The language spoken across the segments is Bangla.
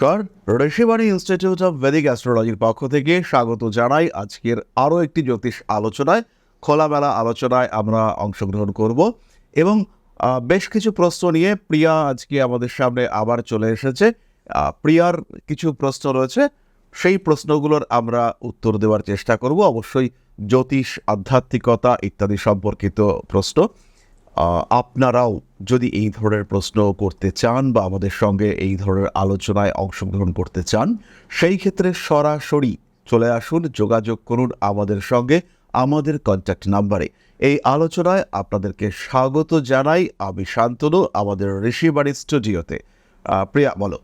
নমস্কার। ঋষিবাণী ইনস্টিটিউট অফ ভেদিক অ্যাস্ট্রোলজির পক্ষ থেকে স্বাগত জানাই আজকের আরও একটি জ্যোতিষ আলোচনায়। খোলামেলা আলোচনায় আমরা অংশগ্রহণ করব এবং বেশ কিছু প্রশ্ন নিয়ে প্রিয়া আজকে আমাদের সামনে আবার চলে এসেছে। প্রিয়ার কিছু প্রশ্ন রয়েছে, সেই প্রশ্নগুলোর আমরা উত্তর দেওয়ার চেষ্টা করব। অবশ্যই জ্যোতিষ, আধ্যাত্মিকতা ইত্যাদি সম্পর্কিত প্রশ্ন। আপনারাও যদি এই ধরনের প্রশ্ন করতে চান বা আমাদের সঙ্গে এই ধরনের আলোচনায় অংশগ্রহণ করতে চান, সেই ক্ষেত্রে সরাসরি চলে আসুন, যোগাযোগ করুন আমাদের সঙ্গে, আমাদের কন্ট্যাক্ট নাম্বারে এই আলোচনায় আপনাদেরকে স্বাগত জানাই, আমি শান্তনু, আমাদের ঋষিবাড়ি স্টুডিওতে। প্রিয়া, বলো।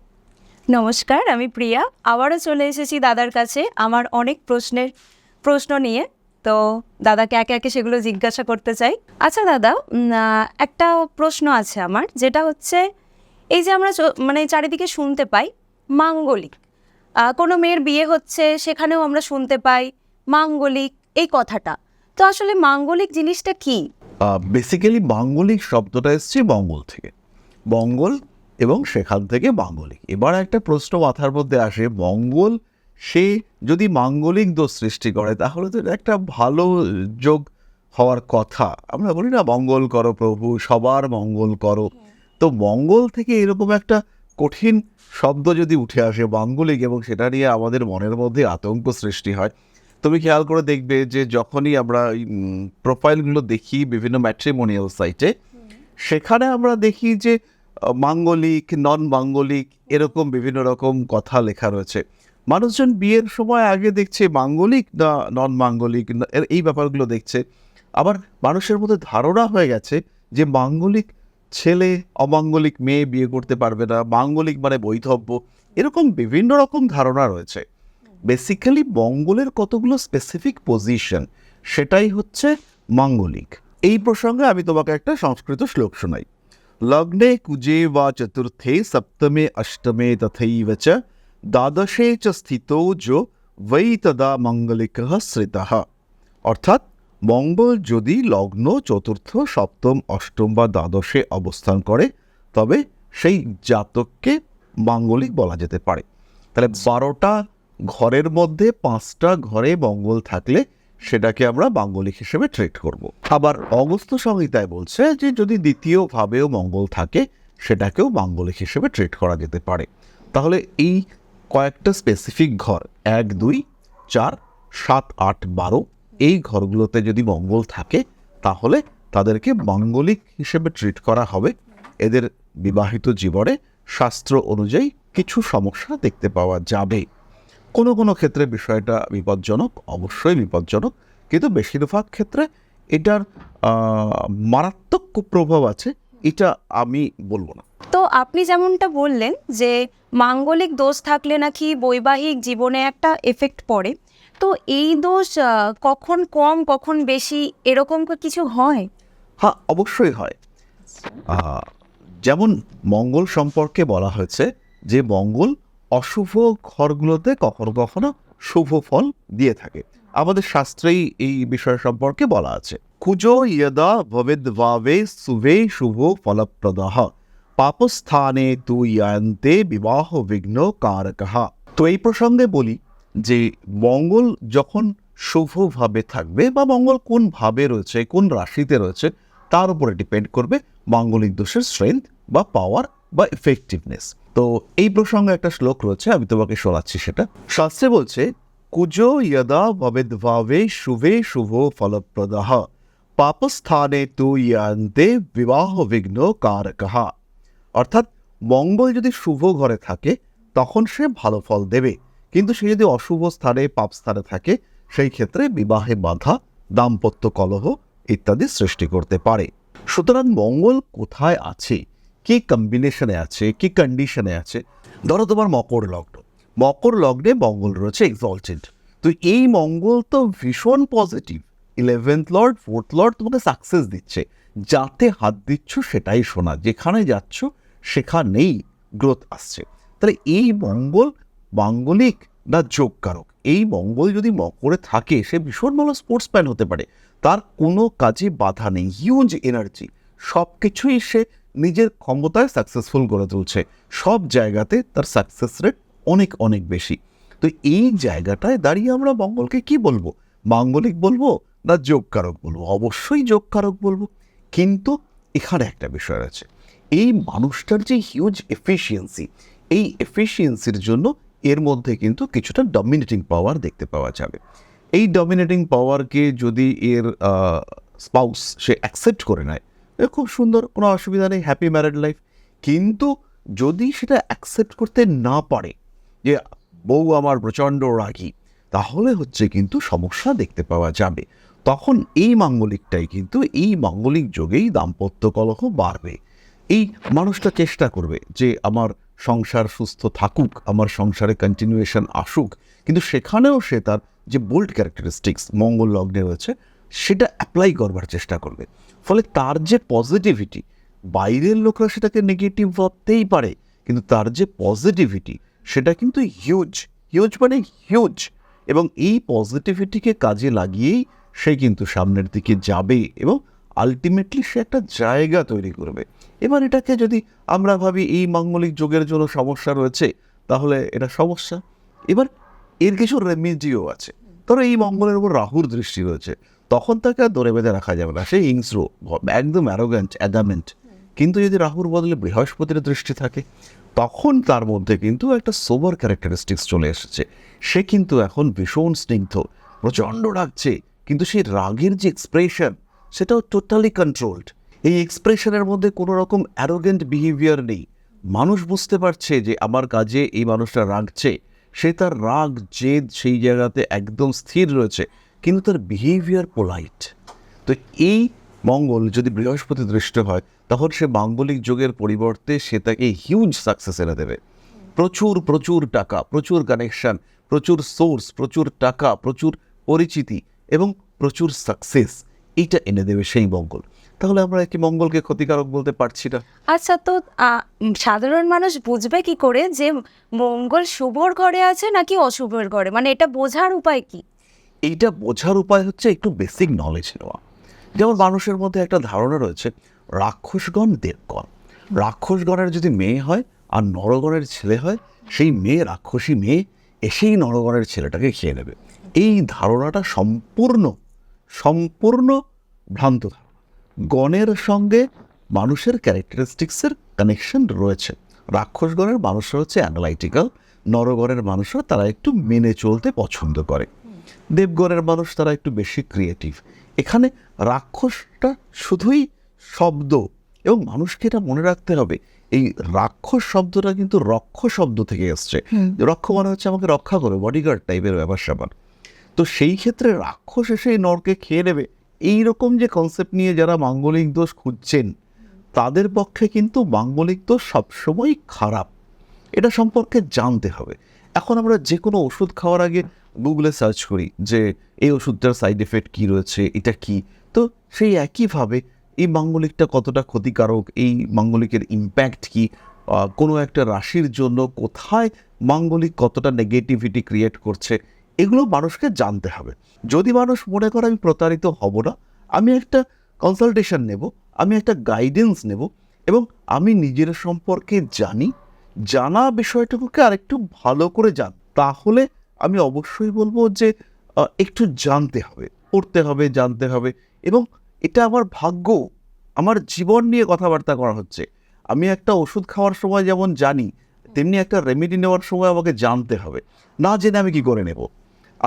নমস্কার, আমি প্রিয়া। আবারও চলে এসেছি দাদার কাছে আমার অনেক প্রশ্নের, প্রশ্ন নিয়ে। তো দাদাকে একে একে সেগুলো জিজ্ঞাসা করতে চাই। আচ্ছা দাদা একটা প্রশ্ন আছে আমার, যেটা হচ্ছে এই যে আমরা মানে চারিদিকে শুনতে পাই মাঙ্গলিক। কোনো মেয়ের বিয়ে হচ্ছে, সেখানেও আমরা শুনতে পাই মাঙ্গলিক এই কথাটা। তো আসলে মাঙ্গলিক জিনিসটা কি? বেসিক্যালি মাঙ্গলিক শব্দটা এসছে মঙ্গল থেকে। মঙ্গল এবং সেখান থেকে মাঙ্গলিক। এবার একটা প্রশ্ন মাথার মধ্যে আসে, মঙ্গল সে যদি মাঙ্গলিক দোষ সৃষ্টি করে তাহলে তো একটা ভালো যোগ হওয়ার কথা। আমরা বলি না মঙ্গল করো প্রভু সবার মঙ্গল করো। তো মঙ্গল থেকে এরকম একটা কঠিন শব্দ যদি উঠে আসে মাঙ্গলিক এবং সেটা নিয়ে আমাদের মনের মধ্যে আতঙ্ক সৃষ্টি হয় তুমি খেয়াল করে দেখবে যে যখনই আমরা প্রোফাইলগুলো দেখি বিভিন্ন ম্যাট্রিমোনিয়াল সাইটে সেখানে আমরা দেখি যে মাঙ্গলিক নন মাঙ্গলিক এরকম বিভিন্ন রকম কথা লেখা রয়েছে। মানুষজন বিয়ের সময় আগে দেখছে মাঙ্গলিক না নন মাঙ্গলিক এই ব্যাপারগুলো দেখছে। আবার মানুষের মধ্যে ধারণা হয়ে গেছে যে মাঙ্গলিক ছেলে, অমাঙ্গলিক মেয়ে বিয়ে করতে পারবে না, মাঙ্গলিক মানে বৈধব্য। এরকম বিভিন্ন রকম ধারণা রয়েছে। বেসিক্যালি মঙ্গলের কতগুলো স্পেসিফিক পজিশন সেটাই হচ্ছে মাঙ্গলিক। এই প্রসঙ্গে আমি তোমাকে একটা সংস্কৃত শ্লোক শোনাই। লগ্নে কুজে বা চতুর্থে সপ্তমে, অষ্টমে তথৈব দ্বাদশে চ স্থিত যো তদা মঙ্গলিক শ্রিতঃ অর্থাৎ মঙ্গল যদি লগ্ন চতুর্থ সপ্তম অষ্টম বা দ্বাদশে অবস্থান করে, তবে সেই জাতককে মাঙ্গলিক বলা যেতে পারে। তাহলে বারোটা ঘরের মধ্যে পাঁচটা ঘরে মঙ্গল থাকলে সেটাকে আমরা মাঙ্গলিক হিসেবে ট্রিট করব। আবার অগস্ত সংহিতায় বলছে যে যদি দ্বিতীয় ভাবেও মঙ্গল থাকে, সেটাকেও মাঙ্গলিক হিসেবে ট্রিট করা যেতে পারে। তাহলে এই কয়েকটা স্পেসিফিক ঘর, এক, দুই, চার, সাত, আট, বারো, এই ঘরগুলোতে যদি মঙ্গল থাকে, তাহলে তাদেরকে মাঙ্গলিক হিসেবে ট্রিট করা হবে। এদের বিবাহিত জীবনে শাস্ত্র অনুযায়ী কিছু সমস্যা দেখতে পাওয়া যাবে। কোনো কোনো ক্ষেত্রে বিষয়টা বিপজ্জনক, অবশ্যই বিপজ্জনক, কিন্তু বেশিরভাগ ক্ষেত্রে এটার মারাত্মক কুপ্রভাব আছে, এটা আমি বলব না। আপনি যেমনটা বললেন যে মাঙ্গলিক দোষ থাকলে নাকি বৈবাহিক জীবনে একটা এফেক্ট পড়ে, তো এই দোষ কখন কম, কখন বেশি, এরকম কিছু হয়? হ্যাঁ অবশ্যই হয়। যেমন মঙ্গল সম্পর্কে বলা হয়েছে যে মঙ্গল অশুভ ঘরগুলোতে কখনো কখনো শুভ ফল দিয়ে থাকে। আমাদের শাস্ত্রেই এই বিষয় সম্পর্কে বলা আছে। কুজো ইয়দা ভবেদ ভাবে শুভে শুভ ফলপ্রদহ। পাপস্থানে তু ইয়ান্তে বিবাহ বিঘ্ন কারকহা তো এই প্রসঙ্গে বলি যে মঙ্গল যখন শুভভাবে থাকবে বা মঙ্গল কোন ভাবে রয়েছে, কোন রাশিতে রয়েছে, তার উপরে ডিপেন্ড করবে মাঙ্গলিক দোষের স্ট্রেংথ বা পাওয়ার বা এফেক্টিভনেস তো এই প্রসঙ্গে একটা শ্লোক রয়েছে, আমি তোমাকে শোনাচ্ছি সেটা। শাস্ত্রে বলছে, কুজো ইয়দা ভবেদ ভাবে শুভে শুভ ফলপ্রদহ পাপস্থানে তু ইয়ান্তে বিবাহ বিঘ্ন কারকহা অর্থাৎ মঙ্গল যদি শুভ ঘরে থাকে, তখন সে ভালো ফল দেবে। কিন্তু সে যদি অশুভ স্থানে, পাপ স্থানে থাকে, সেই ক্ষেত্রে বিবাহে বাধা, দাম্পত্য কলহ ইত্যাদি সৃষ্টি করতে পারে। সুতরাং মঙ্গল কোথায় আছে? কি কম্বিনেশনে আছে? কি কন্ডিশনে আছে? ধরো তোমার মকর লগ্ন। মকর লগ্নে মঙ্গল রয়েছে এক্সলটেড তো এই মঙ্গল তো ভীষণ positive eleventh lord fourth lord তোমাকে সাকসেস দিচ্ছে। যাতে হাত দিচ্ছ সেটাই শোনা। যেখানে যাচ্ছ সেখানেই গ্রোথ আসছে। তাহলে এই মঙ্গল মাঙ্গলিক না যোগকারক এই মঙ্গল যদি মকরে থাকে, সে ভীষণ ভালো স্পোর্টসম্যান হতে পারে। তার কোনো কাজে বাধা নেই। হিউজ এনার্জি সব কিছুই সে নিজের ক্ষমতায় সাকসেসফুল করে তুলছে। সব জায়গাতে তার সাকসেস রেট অনেক অনেক বেশি। তো এই জায়গাটায় দাঁড়িয়ে আমরা মঙ্গলকে কি বলব? মাঙ্গলিক বলব না যোগকারক বলব? অবশ্যই যোগকারক বলব। কিন্তু এখানে একটা বিষয় আছে। এই মানুষটার যে হিউজ এফিসিয়েন্সি এই এফিসিয়েন্সির জন্য এর মধ্যে কিন্তু কিছুটা ডমিনেটিং পাওয়ার দেখতে পাওয়া যাবে। এই ডমিনেটিং পাওয়ারকে যদি এর স্পাউস সে অ্যাকসেপ্ট করে নেয় খুব সুন্দর, কোনো অসুবিধা নেই হ্যাপি ম্যারিড লাইফ কিন্তু যদি সেটা অ্যাকসেপ্ট করতে না পারে, যে বউ আমার প্রচণ্ড রাগী, তাহলে হচ্ছে কিন্তু সমস্যা দেখতে পাওয়া যাবে। তখন এই মাঙ্গলিকটাই কিন্তু এই মাঙ্গলিক যোগেই দাম্পত্য কলহ বাড়বে। এই মানুষটা চেষ্টা করবে যে আমার সংসার সুস্থ থাকুক, আমার সংসারে কন্টিনিউয়েশন আসুক, কিন্তু সেখানেও সে তার যে বোল্ড ক্যারেক্টারিস্টিক্স মঙ্গল লগ্নে রয়েছে, সেটা অ্যাপ্লাই করবার চেষ্টা করবে। ফলে তার যে পজিটিভিটি বাইরের লোকরা সেটাকে নেগেটিভ ভাবতেই পারে, কিন্তু তার যে পজিটিভিটি সেটা কিন্তু হিউজ হিউজ মানে হিউজ এবং এই পজিটিভিটিকে কাজে লাগিয়েই সে কিন্তু সামনের দিকে যাবে এবং আলটিমেটলি সে একটা জায়গা তৈরি করবে। এবার এটাকে যদি আমরা ভাবি এই মাঙ্গলিক যোগের জন্য সমস্যা রয়েছে, তাহলে এটা সমস্যা। এবার এর কিছু রেমিডিও আছে। ধরো এই মঙ্গলের উপর রাহুর দৃষ্টি রয়েছে, তখন তাকে আর দরে বেঁধে রাখা যাবে না। সে হিংস্র, একদম অ্যারোগ্যান্ট অ্যাডামেন্ট কিন্তু যদি রাহুর বদলে বৃহস্পতির দৃষ্টি থাকে, তখন তার মধ্যে কিন্তু একটা সোভার ক্যারেক্টারিস্টিক্স চলে এসেছে। সে কিন্তু এখন ভীষণ স্নিগ্ধ, প্রচণ্ড রাগছে। কিন্তু সেই রাগের যে এক্সপ্রেশন সেটাও টোটালি কন্ট্রোলড এই এক্সপ্রেশনের মধ্যে কোনো রকম অ্যারোগেন্ট বিহেভিয়ার নেই। মানুষ বুঝতে পারছে যে আমার কাজে এই মানুষটা রাগছে। সে তার রাগ, জেদ সেই জায়গাতে একদম স্থির রয়েছে, কিন্তু তার বিহেভিয়ার পোলাইট তো এই মঙ্গল যদি বৃহস্পতি দৃষ্ট হয়, তখন সে মাঙ্গলিক যোগের পরিবর্তে সে তাকে হিউজ সাকসেস এনে দেবে। প্রচুর প্রচুর টাকা, প্রচুর কানেকশন প্রচুর সোর্স প্রচুর টাকা, প্রচুর পরিচিতি এবং প্রচুর সাকসেস এইটা এনে দেবে সেই মঙ্গল। তাহলে আমরা কি মঙ্গলকে ক্ষতিকারক বলতে পারছি না? আচ্ছা তো সাধারণ মানুষ বুঝবে কি করে যে মঙ্গল শুভর ঘরে আছে নাকি অশুভর ঘরে? মানে এটা বোঝার উপায় কি? এইটা বোঝার উপায় হচ্ছে একটু বেসিক নলেজ নেওয়া। যেমন মানুষের মধ্যে একটা ধারণা রয়েছে রাক্ষসগণ দেবগণ। রাক্ষসগণের যদি মেয়ে হয় আর নরগণের ছেলে হয় সেই মেয়ে রাক্ষসী মেয়ে এসেই নরগণের ছেলেটাকে খেয়ে নেবে। এই ধারণাটা সম্পূর্ণ সম্পূর্ণ ভ্রান্ত ধারণা। গণের সঙ্গে মানুষের ক্যারেক্টারিস্টিক্সের কানেকশন রয়েছে। রাক্ষসগণের মানুষরা হচ্ছে অ্যানালাইটিক্যাল নরগণের মানুষরা তারা একটু মেনে চলতে পছন্দ করে। দেবগণের মানুষ তারা একটু বেশি ক্রিয়েটিভ এখানে রাক্ষসটা শুধুই শব্দ এবং মানুষকে এটা মনে রাখতে হবে। এই রাক্ষস শব্দটা কিন্তু রক্ষ শব্দ থেকে এসছে। রক্ষ মানে হচ্ছে আমাকে রক্ষা করে বডিগার্ড টাইপের ব্যাপার স্যাপার তো সেই ক্ষেত্রে রাক্ষস এসে এই নরকে খেয়ে নেবে। এই রকম যে কনসেপ্ট নিয়ে যারা মাঙ্গলিক দোষ খুঁজছেন, তাদের পক্ষে কিন্তু মাঙ্গলিক দোষ সবসময়ই খারাপ। এটা সম্পর্কে জানতে হবে। এখন আমরা যে কোনো ওষুধ খাওয়ার আগে গুগলে সার্চ করি যে, এই ওষুধটার সাইড এফেক্ট কী রয়েছে, এটা কি? তো সেই একইভাবে এই মাঙ্গলিকটা কতটা ক্ষতিকারক, এই মাঙ্গলিকের ইম্প্যাক্ট কি কোনো একটা রাশির জন্য কোথায় মাঙ্গলিক কতটা নেগেটিভিটি ক্রিয়েট করছে এগুলো মানুষকে জানতে হবে। যদি মানুষ মনে করে আমি প্রতারিত হব না, আমি একটা কনসালটেশন নেব, আমি একটা গাইডেন্স নেব এবং আমি নিজের সম্পর্কে জানি, জানা বিষয়টুকুকে আরেকটু ভালো করে জান, তাহলে আমি অবশ্যই বলব যে একটু জানতে হবে, পড়তে হবে, জানতে হবে এবং এটা আমার ভাগ্য, আমার জীবন নিয়ে কথাবার্তা করা হচ্ছে। আমি একটা ওষুধ খাওয়ার সময় যেমন জানি, তেমনি একটা রেমেডি নেওয়ার সময় আমাকে জানতে হবে। না জেনে আমি কি করে নেব?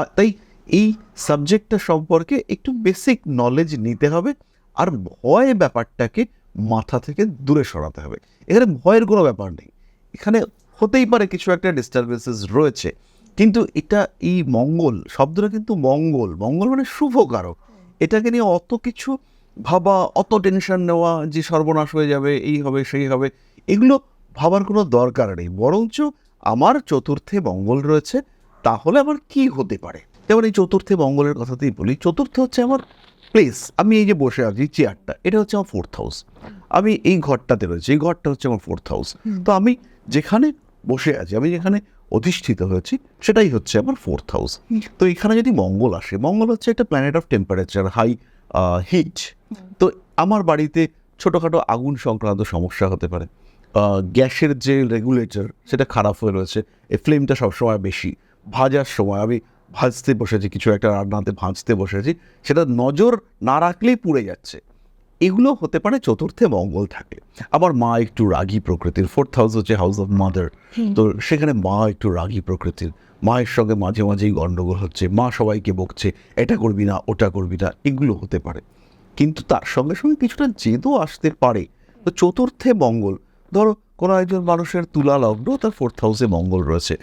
তাই এই সাবজেক্টটা সম্পর্কে একটু বেসিক নলেজ নিতে হবে আর ভয় ব্যাপারটাকে মাথা থেকে দূরে সরাতে হবে। এখানে ভয়ের কোনো ব্যাপার নেই। এখানে হতেই পারে কিছু একটা ডিস্টারবেন্সেস রয়েছে। কিন্তু এটা এই মঙ্গল, শব্দটা কিন্তু মঙ্গল। মঙ্গল মানে শুভকারক। এটাকে নিয়ে অত কিছু ভাবা, অত টেনশন নেওয়া যে সর্বনাশ হয়ে যাবে, এই হবে, সেই হবে, এগুলো ভাবার কোনো দরকার নেই। বরঞ্চ আমার চতুর্থে মঙ্গল রয়েছে। তাহলে আমার কি হতে পারে? যেমন এই চতুর্থে মঙ্গলের কথাতেই বলি চতুর্থ হচ্ছে আমার প্লেস আমি এই যে বসে আছি চেয়ারটা এটা হচ্ছে আমার ফোর্থ হাউস আমি এই ঘরটাতে রয়েছি এই ঘরটা হচ্ছে আমার ফোর্থ হাউস তো আমি যেখানে বসে আছি আমি যেখানে অধিষ্ঠিত হয়েছি সেটাই হচ্ছে আমার ফোর্থ হাউস তো এখানে যদি মঙ্গল আসে মঙ্গল হচ্ছে একটা planet of temperature high heat তো আমার বাড়িতে ছোটোখাটো আগুন সংক্রান্ত সমস্যা হতে পারে। গ্যাসের যে রেগুলেটর সেটা খারাপ হয়ে রয়েছে এই ফ্লেমটা সবসময় বেশি। ভাজার সময় আমি ভাজতে বসেছি কিছু একটা রান্নাতে ভাজতে বসেছি সেটা নজর না রাখলেই পুড়ে যাচ্ছে। এগুলো হতে পারে চতুর্থে মঙ্গল থাকে। আবার মা একটু রাগী প্রকৃতির ফোর্থ হাউস হচ্ছে হাউস অফ মাদার তো সেখানে মা একটু রাগী প্রকৃতির। মায়ের সঙ্গে মাঝে মাঝেই গণ্ডগোল হচ্ছে মা সবাইকে বকছে এটা করবি না ওটা করবি না এগুলো হতে পারে। কিন্তু তার সঙ্গে সঙ্গে কিছুটা জেদও আসতে পারে। তো চতুর্থে মঙ্গল ধরো কোনো একজন মানুষের তুলা লগ্ন তার ফোর্থ হাউসে মঙ্গল রয়েছে।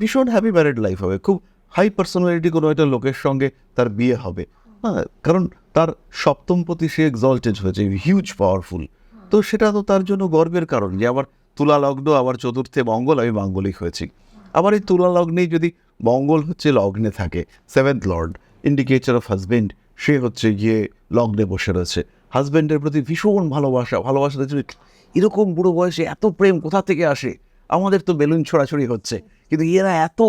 ভীষণ হ্যাপি ম্যারিড লাইফ হবে। খুব হাই পার্সোনালিটি কোনো একটা লোকের সঙ্গে তার বিয়ে হবে। হ্যাঁ কারণ তার সপ্তম প্রতি সে এক্সল্টেড হয়েছে হিউজ পাওয়ারফুল তো সেটা তো তার জন্য গর্বের কারণ যে আমার তুলা লগ্ন আবার চতুর্থে মঙ্গল, আমি মাঙ্গলিক হয়েছি। আবার এই তুলা লগ্নেই যদি মঙ্গল হচ্ছে, লগ্নে থাকে seventh lord indicator of husband সে হচ্ছে গিয়ে লগ্নে বসে রয়েছে। হাজবেন্ডের প্রতি ভীষণ ভালোবাসা ভালোবাসা এরকম বুড়ো বয়সে এত প্রেম কোথা থেকে আসে? আমাদের তো বেলুন ছড়াছড়ি হচ্ছে। কিন্তু এরা এত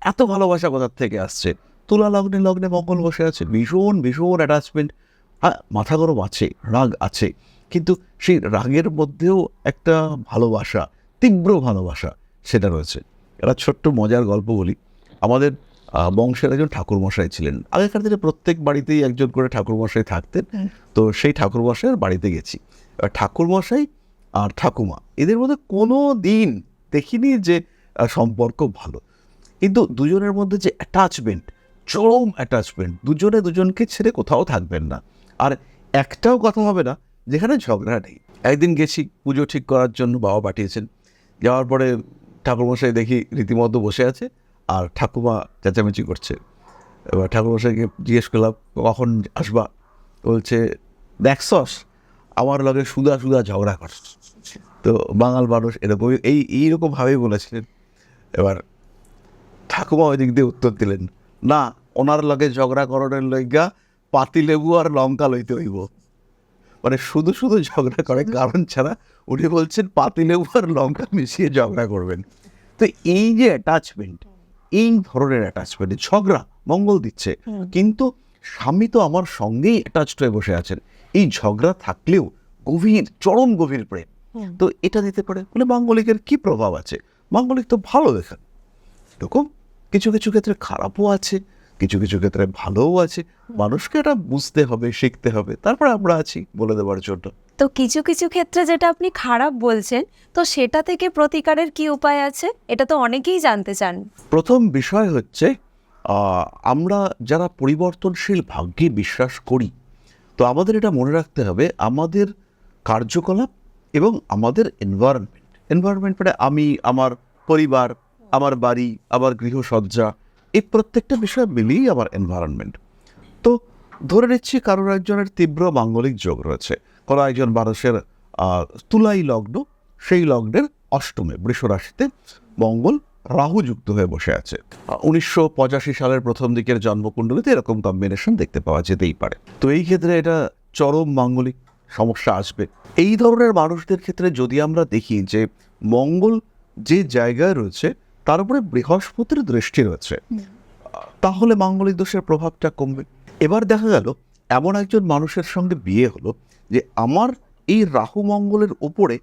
এত ভালোবাসা কোথার থেকে আসছে? তুলা লগ্নে লগ্নে মঙ্গল বসে আছে। ভীষণ ভীষণ অ্যাটাচমেন্ট হ্যাঁ মাথা গরম আছে রাগ আছে। কিন্তু সেই রাগের মধ্যেও একটা ভালোবাসা তীব্র ভালোবাসা সেটা রয়েছে। একটা ছোট্ট মজার গল্প বলি। আমাদের বংশের একজন ঠাকুরমশাই ছিলেন। আগেকার দিনে প্রত্যেক বাড়িতেই একজন করে ঠাকুরমশাই থাকতেন। তো সেই ঠাকুরমশাইয়ের বাড়িতে গেছি। ঠাকুরমশাই আর ঠাকুমা। এদের মধ্যে কোনো দিন দেখিনি যে সম্পর্ক ভালো। কিন্তু দুজনের মধ্যে যে অ্যাটাচমেন্ট চরম অ্যাটাচমেন্ট দুজনে দুজনকে ছেড়ে কোথাও থাকবেন না। আর একটাও কথা হবে না, যেখানে ঝগড়া নেই। একদিন গেছি, পুজো ঠিক করার জন্য বাবা পাঠিয়েছেন। যাওয়ার পরে ঠাকুরমশাই দেখি রীতিমতো বসে আছে আর ঠাকুমা চেঁচামেচি করছে। এবার ঠাকুরমশাইকে জিজ্ঞেস করলাম, কখন আসবা? বলছে, দেখছস, আমার লগে সুদা সুদা ঝগড়া কর তো বাঙাল মানুষ এরকমই এই এইরকমভাবেই বলেছিলেন। এবার ঠাকুমা ওই দিক দিয়ে উত্তর দিলেন না ওনার লগে ঝগড়া করানোর লইগা পাতি লেবু আর লঙ্কা লইতে হইব। মানে শুধু শুধু ঝগড়া করে কারণ ছাড়া উনি বলছেন পাতি লেবু আর লঙ্কা মিশিয়ে ঝগড়া করবেন। তো এই যে অ্যাটাচমেন্ট এই ধরনের অ্যাটাচমেন্ট ঝগড়া মঙ্গল দিচ্ছে। কিন্তু স্বামী তো আমার সঙ্গেই অ্যাটাচড হয়ে বসে আছেন। এই ঝগড়া থাকলেও গভীর চরম গভীর প্রেম। তো এটা দিতে পারে। বলে মাঙ্গলিকের কি প্রভাব আছে? মাঙ্গলিক তো ভালো দেখান। এরকম কিছু কিছু ক্ষেত্রে খারাপও আছে কিছু কিছু ক্ষেত্রে ভালোও আছে। মানুষকে এটা বুঝতে হবে শিখতে হবে। তারপর আমরা আছি বলে দেওয়ার জন্য। তো কিছু কিছু ক্ষেত্রে যেটা আপনি খারাপ বলছেন তো সেটা থেকে প্রতিকারের কি উপায় আছে? এটা তো অনেকেই জানতে চান। প্রথম বিষয় হচ্ছে আমরা যারা পরিবর্তনশীল ভাগ্যে বিশ্বাস করি তো আমাদের এটা মনে রাখতে হবে আমাদের কার্যকলাপ এবং আমাদের এনভায়রনমেন্ট এনভায়রনমেন্ট মানে আমি, আমার পরিবার, আমার বাড়ি, আমার গৃহসজ্জা, এই প্রত্যেকটা বিষয় মিলিয়েই আমার এনভায়রনমেন্ট তো ধরে নিচ্ছি কারোর একজনের তীব্র মাঙ্গলিক যোগ রয়েছে। কোনো একজন মানুষের তুলাই লগ্ন, সেই লগ্নের অষ্টমে, বৃষ রাশিতে মঙ্গল রাহু যুক্ত হয়ে বসে আছে। উনিশশো পঁচাশি সালের প্রথম দিকের জন্মকুণ্ডলিতে এরকম কম্বিনেশন দেখতে পাওয়া যেতেই পারে। তো এই ক্ষেত্রে এটা চরম মাঙ্গলিক সমস্যা আসবে। এই ধরনের মানুষদের ক্ষেত্রে যদি আমরা দেখি যে মঙ্গল যে জায়গায় রয়েছে তার উপরে বৃহস্পতির দৃষ্টি রয়েছে তাহলে মাঙ্গলিক দোষের প্রভাবটা কমবে। এবার দেখা গেল এমন একজন মানুষের সঙ্গে বিয়ে হলো যে আমার এই রাহু মঙ্গলের উপরে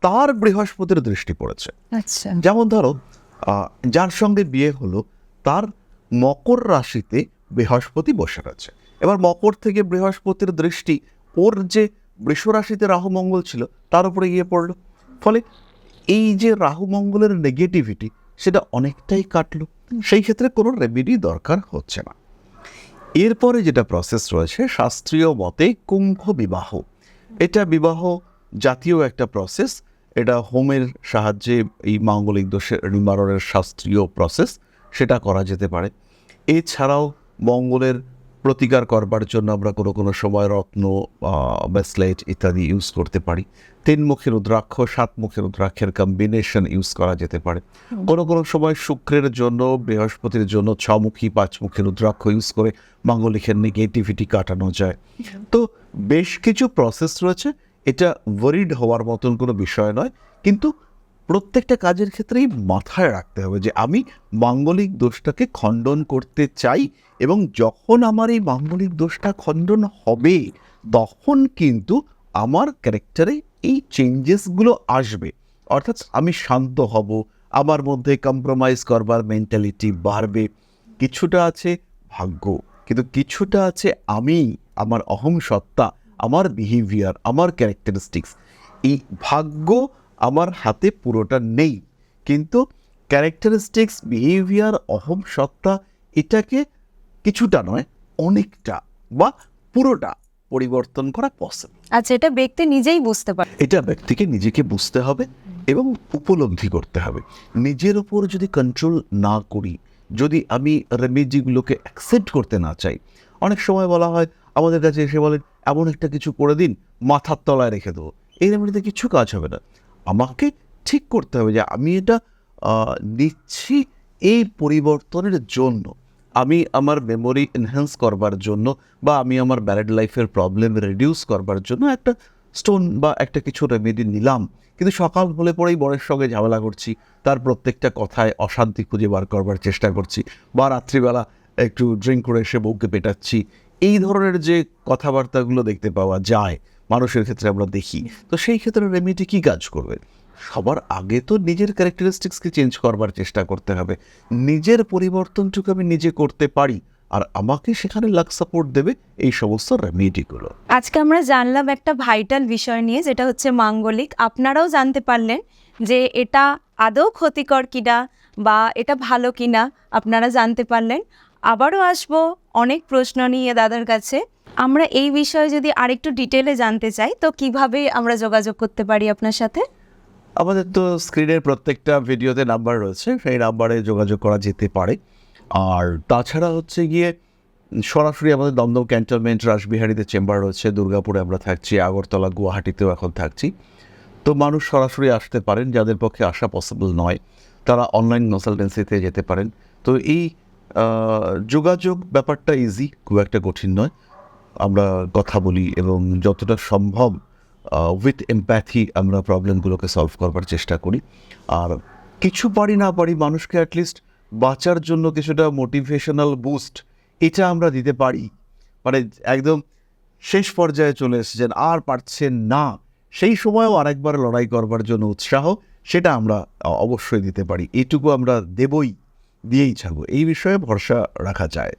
তার বৃহস্পতির দৃষ্টি পড়েছে। আচ্ছা। যেমন ধরো আহ, যার সঙ্গে বিয়ে হলো তার মকর রাশিতে বৃহস্পতি বসে রয়েছে। এবার মকর থেকে বৃহস্পতির দৃষ্টি ওর যে বৃষ রাশিতে রাহু মঙ্গল ছিল, তার উপরে গিয়ে পড়ল। ফলে এই যে রাহু মঙ্গলের নেগেটিভিটি সেটা অনেকটাই কাটলো। সেই ক্ষেত্রে কোনো রেমেডি দরকার হচ্ছে না। এরপরে যেটা প্রসেস রয়েছে, শাস্ত্রীয় মতে কুম্ভ বিবাহ। এটা বিবাহ জাতীয় একটা প্রসেস এটা হোমের সাহায্যে এই মাঙ্গলিক দোষের নিবারণের শাস্ত্রীয় প্রসেস সেটা করা যেতে পারে। এছাড়াও মঙ্গলের প্রতিকার করবার জন্য আমরা কোনো কোনো সময় রত্ন ব্রেসলেট ইত্যাদি ইউজ করতে পারি। তিনমুখী রুদ্রাক্ষ সাতমুখী রুদ্রাক্ষের কম্বিনেশন ইউজ করা যেতে পারে। কোনো কোনো সময় শুক্রের জন্য বৃহস্পতির জন্য ছমুখী পাঁচমুখী রুদ্রাক্ষ ইউজ করে মাঙ্গলিকের নেগেটিভিটি কাটানো যায়। তো বেশ কিছু প্রসেস রয়েছে। এটা ওয়ারিড হওয়ার মতন কোনো বিষয় নয়। কিন্তু প্রত্যেকটা কাজের ক্ষেত্রেই মাথায় রাখতে হবে যে আমি মাঙ্গলিক দোষটাকে খণ্ডন করতে চাই এবং যখন আমার এই মাঙ্গলিক দোষটা খণ্ডন হবে, তখন কিন্তু আমার ক্যারেক্টারে এই চেঞ্জেসগুলো আসবে। অর্থাৎ আমি শান্ত হব, আমার মধ্যে কম্প্রোমাইজ করবার মেন্টালিটি বাড়বে। কিছুটা আছে ভাগ্য, কিন্তু কিছুটা আছে আমি, আমার অহং সত্তা আমার বিহেভিয়ার আমার ক্যারেক্টারিস্টিক্স এই ভাগ্য আমার হাতে পুরোটা নেই। কিন্তু ক্যারেক্টারিস্টিক্স বিহেভিয়ার অহম সত্তা এটাকে কিছুটা নয় অনেকটা বা পুরোটা পরিবর্তন করা পসিবল আচ্ছা এটা ব্যক্তি নিজেই বুঝতে পারে। এটা ব্যক্তিকে নিজেকে বুঝতে হবে এবং উপলব্ধি করতে হবে। নিজের ওপর যদি কন্ট্রোল না করি যদি আমি রেমেডিগুলোকে অ্যাকসেপ্ট করতে না চাই অনেক সময় বলা হয় আমাদের কাছে এসে বলেন এমন একটা কিছু করে দিন মাথার তলায় রেখে দেবো। এই রেমেডিতে কিছু কাজ হবে না। আমাকে ঠিক করতে হবে যে আমি এটা নিচ্ছি এই পরিবর্তনের জন্য। আমি আমার মেমোরি এনহ্যান্স করবার জন্য বা আমি আমার ব্যারেড লাইফের প্রবলেম রিডিউস করবার জন্য একটা স্টোন বা একটা কিছু রেমেডি নিলাম। কিন্তু সকাল হলে পরেই বরের সঙ্গে ঝামেলা করছি, তার প্রত্যেকটা কথায় অশান্তি খুঁজে বার করবার চেষ্টা করছি বা রাত্রিবেলা একটু ড্রিঙ্ক করে এসে বউকে পেটাচ্ছি। এই ধরনের যে কথাবার্তাগুলো দেখতে পাওয়া যায় মানুষের ক্ষেত্রে আমরা দেখি। তো সেই ক্ষেত্রে রেমিডি কী কাজ করবে? সবার আগে তো নিজের ক্যারেক্টারিস্টিক্সকে চেঞ্জ করবার চেষ্টা করতে হবে। নিজের পরিবর্তনটুকু আমি নিজে করতে পারি আর আমাকে সেখানে লাক সাপোর্ট দেবে এই সমস্ত রেমেডিগুলো আজকে আমরা জানলাম একটা ভাইটাল বিষয় নিয়ে যেটা হচ্ছে মাঙ্গলিক। আপনারাও জানতে পারলেন যে এটা আদৌ ক্ষতিকর কিনা বা এটা ভালো কিনা আপনারা জানতে পারলেন। আবারও আসব অনেক প্রশ্ন নিয়ে দাদার কাছে। আমরা এই বিষয়ে যদি আরেকটু ডিটেলে জানতে চাই, তো কীভাবে আমরা যোগাযোগ করতে পারি আপনার সাথে? আমাদের তো স্ক্রিনের প্রত্যেকটা ভিডিওতে নাম্বার রয়েছে, সেই নাম্বারে যোগাযোগ করা যেতে পারে। আর তাছাড়া হচ্ছে গিয়ে সরাসরি আমাদের দমদম ক্যান্টনমেন্ট রাসবিহারীতে চেম্বার রয়েছে, দুর্গাপুরে আমরা থাকছি, আগরতলা, গুয়াহাটিতেও এখন থাকছি। তো মানুষ সরাসরি আসতে পারেন, যাদের পক্ষে আসা পসিবল নয়, তারা অনলাইন কনসালটেন্সিতে যেতে পারেন। তো এই যোগাযোগ ব্যাপারটা ইজি খুব একটা কঠিন নয়। আমরা কথা বলি এবং যতটা সম্ভব উইথ এমপ্যাথি আমরা প্রবলেমগুলোকে সলভ করবার চেষ্টা করি। আর কিছু পারি না পারি মানুষকে অ্যাটলিস্ট বাঁচার জন্য কিছুটা মোটিভেশনাল বুস্ট এটা আমরা দিতে পারি। মানে একদম শেষ পর্যায়ে চলে এসেছেন, আর পারছেন না। সেই সময়ও আরেকবার লড়াই করবার জন্য উৎসাহ, সেটা আমরা অবশ্যই দিতে পারি। এটুকু আমরা দেবই, দিয়েই ছাড়বো। এই বিষয়ে ভরসা রাখা যায়।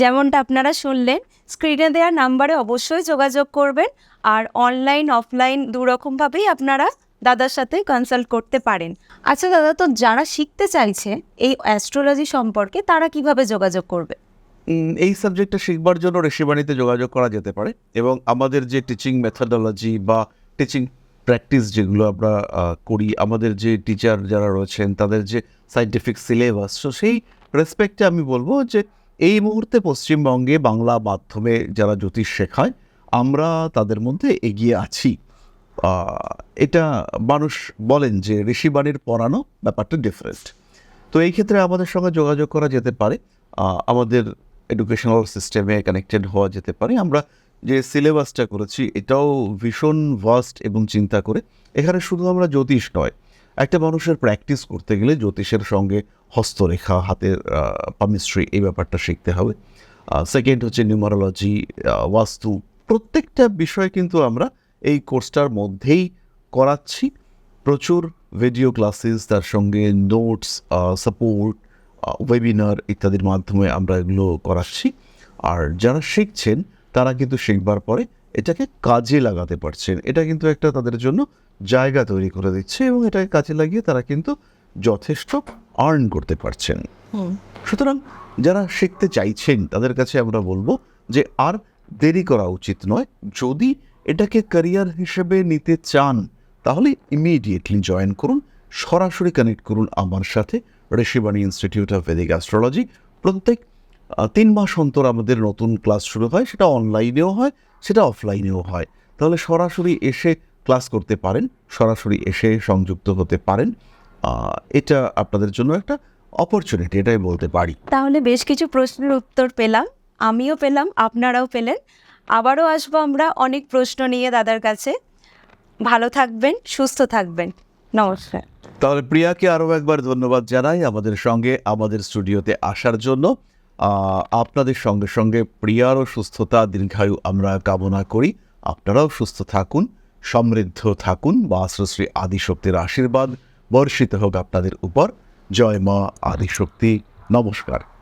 যেমনটা আপনারা শুনলেন স্ক্রিনে দেওয়া নাম্বারে অবশ্যই যোগাযোগ করবেন আর অনলাইন অফলাইন দুরকমভাবেই আপনারা দাদার সাথে কনসাল্ট করতে পারেন। আচ্ছা দাদা, তো যারা শিখতে চাইছে এই অ্যাস্ট্রোলজি সম্পর্কে, তারা কীভাবে যোগাযোগ করবে? এই সাবজেক্টটা শিখবার জন্য ঋষিবাণীতে যোগাযোগ করা যেতে পারে এবং আমাদের যে টিচিং মেথডোলজি বা টিচিং প্র্যাকটিস যেগুলো আমরা করি, আমাদের যে টিচার যারা রয়েছেন, তাদের যে সাইন্টিফিক সিলেবাস তো সেই রেসপেক্টে আমি বলব যে এই মুহূর্তে পশ্চিমবঙ্গে বাংলা মাধ্যমে যারা জ্যোতিষ শেখায়, আমরা তাদের মধ্যে এগিয়ে আছি। এটা মানুষ বলেন যে ঋষিবাণীর পড়ানো ব্যাপারটা ডিফারেন্ট তো এই ক্ষেত্রে আমাদের সঙ্গে যোগাযোগ করা যেতে পারে। আমাদের এডুকেশনাল সিস্টেমে কানেক্টেড হওয়া যেতে পারে। আমরা যে সিলেবাসটা করেছি, এটাও ভীষণ ভাস্ট এবং চিন্তা করে। এখানে শুধু আমরা জ্যোতিষ নয়, একটা মানুষের প্র্যাকটিস করতে গেলে জ্যোতিষের সঙ্গে হস্তরেখা, হাতের পামিস্ট্রি এই ব্যাপারটা শিখতে হবে। সেকেন্ড হচ্ছে নিউমারোলজি বাস্তু। প্রত্যেকটা বিষয় কিন্তু আমরা এই কোর্সটার মধ্যেই করাচ্ছি। প্রচুর ভিডিও ক্লাসেস তার সঙ্গে নোটস সাপোর্ট ওয়েবিনার ইত্যাদির মাধ্যমে আমরা এগুলো করাচ্ছি। আর যারা শিখছেন, তারা কিন্তু শিখবার পরে এটাকে কাজে লাগাতে পারছেন। এটা কিন্তু একটা তাদের জন্য জায়গা তৈরি করে দিচ্ছে এবং এটাকে কাজে লাগিয়ে তারা কিন্তু যথেষ্ট আর্ন করতে পারছেন। সুতরাং যারা শিখতে চাইছেন তাদের কাছে আমরা বলব যে আর দেরি করা উচিত নয়। যদি এটাকে ক্যারিয়ার হিসেবে নিতে চান তাহলে ইমিডিয়েটলি জয়েন করুন। সরাসরি কানেক্ট করুন আমার সাথে Rishibani institute of Vedic astrology প্রত্যেক তিন মাস অন্তর আমাদের নতুন ক্লাস শুরু হয়। সেটা অনলাইনেও হয় সেটা অফলাইনেও হয়। তাহলে সরাসরি এসে ক্লাস করতে পারেন সরাসরি এসে সংযুক্ত হতে পারেন। এটা আপনাদের জন্য একটা অপরচুনিটি এটাই বলতে পারি। তাহলে বেশ কিছু প্রশ্নের উত্তর পেলাম আমিও পেলাম আপনারাও পেলেন। আবারও আসব আমরা অনেক প্রশ্ন নিয়ে দাদার কাছে। ভালো থাকবেন সুস্থ থাকবেন। নমস্কার। তাহলে প্রিয়াকে আরও একবার ধন্যবাদ জানাই আমাদের সঙ্গে আমাদের স্টুডিওতে আসার জন্য। আপনাদের সঙ্গে সঙ্গে প্রিয়ারও সুস্থতা দীর্ঘায়ু আমরা কামনা করি। আপনারাও সুস্থ থাকুন সমৃদ্ধ থাকুন বা শ্রী আদিশক্তির আশীর্বাদ বর্ষিত হোক আপনাদের উপর। জয় মা আদিশক্তি। নমস্কার।